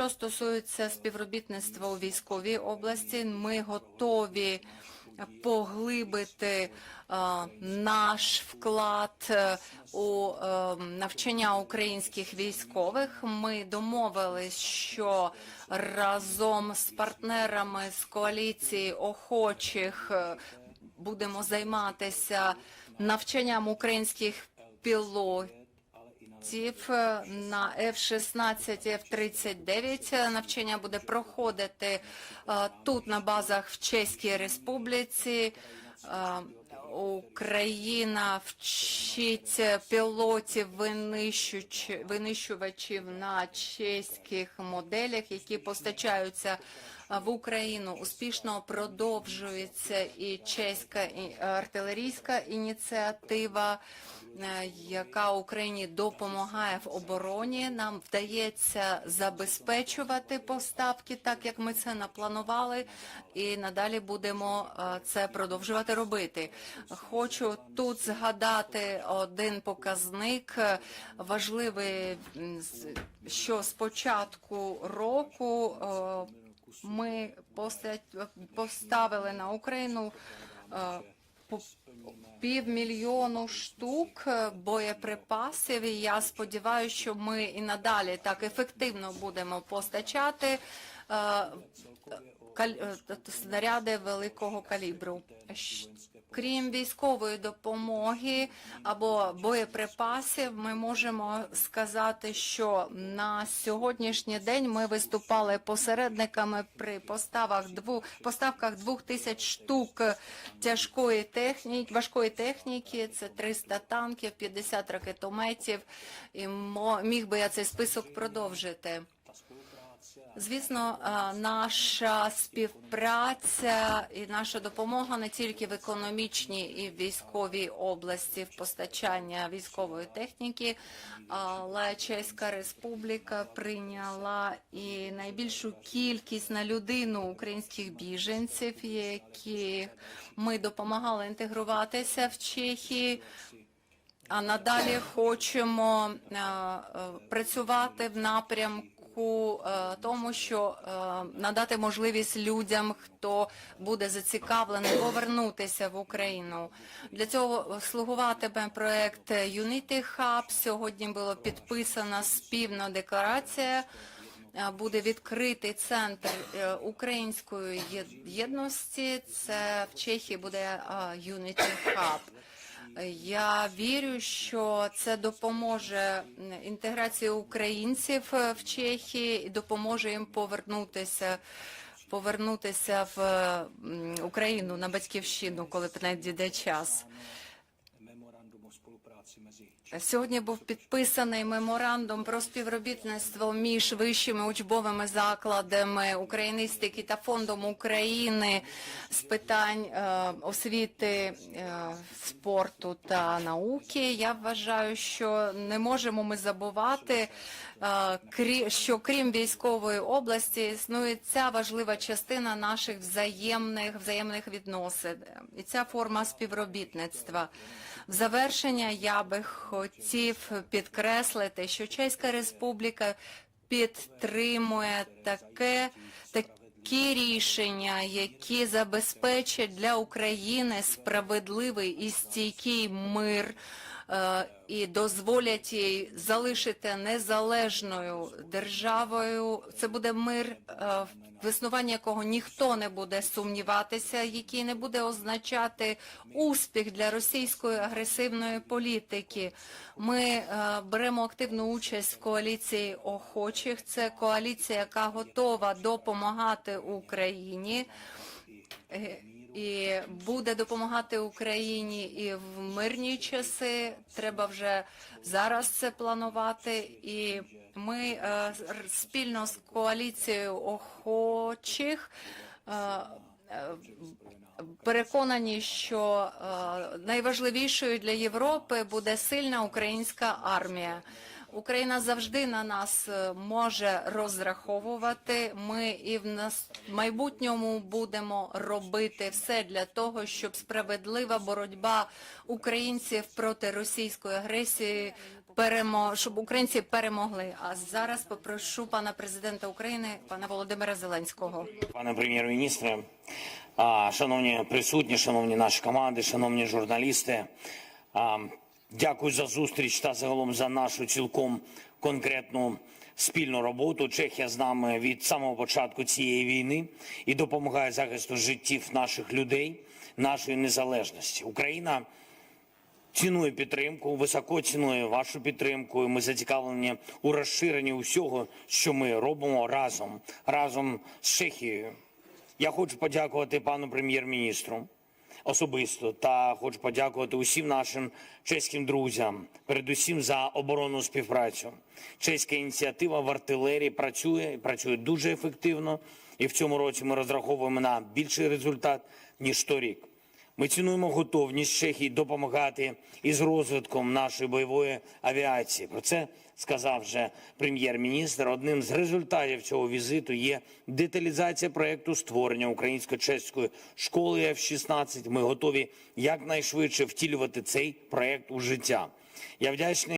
Що стосується співробітництва у військовій області, ми готові поглибити наш вклад е, у е, навчання українських військових. Ми домовились, що разом з партнерами з коаліції охочих е, будемо займатися навчанням українських пілотів літаків е, на F-16 і F-39. Навчання буде проходити е, тут на базах в Чеській Республіці. Е, Україна вчить пілотів винищувачів на чеських моделях, які постачаються е, в Україну. Успішно продовжується і чеська артилерійська ініціатива е, яка Україні допомагає в обороні. Нам вдається забезпечувати поставки, так як ми це напланували, і надалі будемо е, це продовжувати робити. Хочу тут згадати один показник е, важливий, що з початку року е, ми поста- поставили на Україну е, півмільйону штук е, боєприпасів. І я сподіваюся, що ми і надалі так ефективно будемо постачати е, е, снаряди великого калібру. Крім військової допомоги або боєприпасів, ми можемо сказати, що на сьогоднішній день ми виступали посередниками при поставах дву поставках двох тисяч штук тяжкої техніки, важкої техніки. Це 300 танків, 50 ракетометів. І міг би я цей список продовжити. Звісно, е, наша співпраця і наша допомога не тільки в економічній і військовій області в постачання військової техніки, але Чеська Республіка прийняла і найбільшу кількість на людину українських біженців, яких ми допомагали інтегруватися в Чехії. А надалі хочемо е, е, працювати в напрямку е, тому, що е, надати можливість людям, хто буде зацікавлений повернутися в Україну. Для цього слугуватиме проект Unity Hub. Сьогодні було підписана спільна декларація. Е, Буде відкритий центр української єдності. Це в Чехії буде Unity Hub. Я вірю, що це допоможе інтеграції українців е, в Чехії і допоможе їм повернутися. Повернутися в Україну на батьківщину, коли надійде час. Сьогодні був підписаний меморандум про співробітництво між вищими учбовими закладами україністики та фондом України з питань е, освіти, е, спорту та науки. Я вважаю, що не можемо ми забувати, е, що крім військової області існує ця важлива частина наших взаємних взаємних відносин і ця форма співробітництва. В завершення я би хотів підкреслити, що Чеська Республіка підтримує таке такі рішення, які забезпечать для України справедливий і стійкий мир. Е, І дозволять їй залишити незалежною державою. Це буде мир, е, в існуванні якого ніхто не буде сумніватися, який не буде означати успіх для російської агресивної політики. Ми е, беремо активну участь в коаліції охочих. Це коаліція, яка готова допомагати Україні. І буде допомагати Україні і в мирні часи. Треба вже зараз це планувати. І ми е, спільно з коаліцією охочих. е, е, Переконані, що найважливішою для Європи буде сильна українська армія. Україна завжди на нас е, може розраховувати. Ми і в нас майбутньому будемо робити все для того, щоб справедлива боротьба українців проти російської агресії перемо, щоб українці перемогли. А зараз попрошу пана президента України, пана Володимира Зеленського. Пане прем'єр-міністре, шановні присутні, шановні наші команди, шановні журналісти, дякую за зустріч та загалом за нашу цілком конкретну спільну роботу. Чехія з нами від самого початку цієї війни і допомагає захисту життів наших людей, нашої незалежності. Україна цінує підтримку, високо цінує вашу підтримку. і Ми зацікавлені у розширенні усього, що ми робимо разом, разом з Чехією. Я хочу подякувати пану прем'єр-міністру особисто та хочу подякувати усім нашим чеським друзям, передусім за оборонну співпрацю. Чеська ініціатива в артилерії працює працює дуже ефективно. І в цьому році ми розраховуємо на більший результат ніж торік. Ми цінуємо готовність Чехії допомагати із розвитком нашої бойової авіації. Про це сказав вже прем'єр-міністр. Одним з результатів цього візиту є деталізація проекту створення українсько-чеської школи F-16. Ми готові якнайшвидше втілювати цей проект у життя. Я вдячний.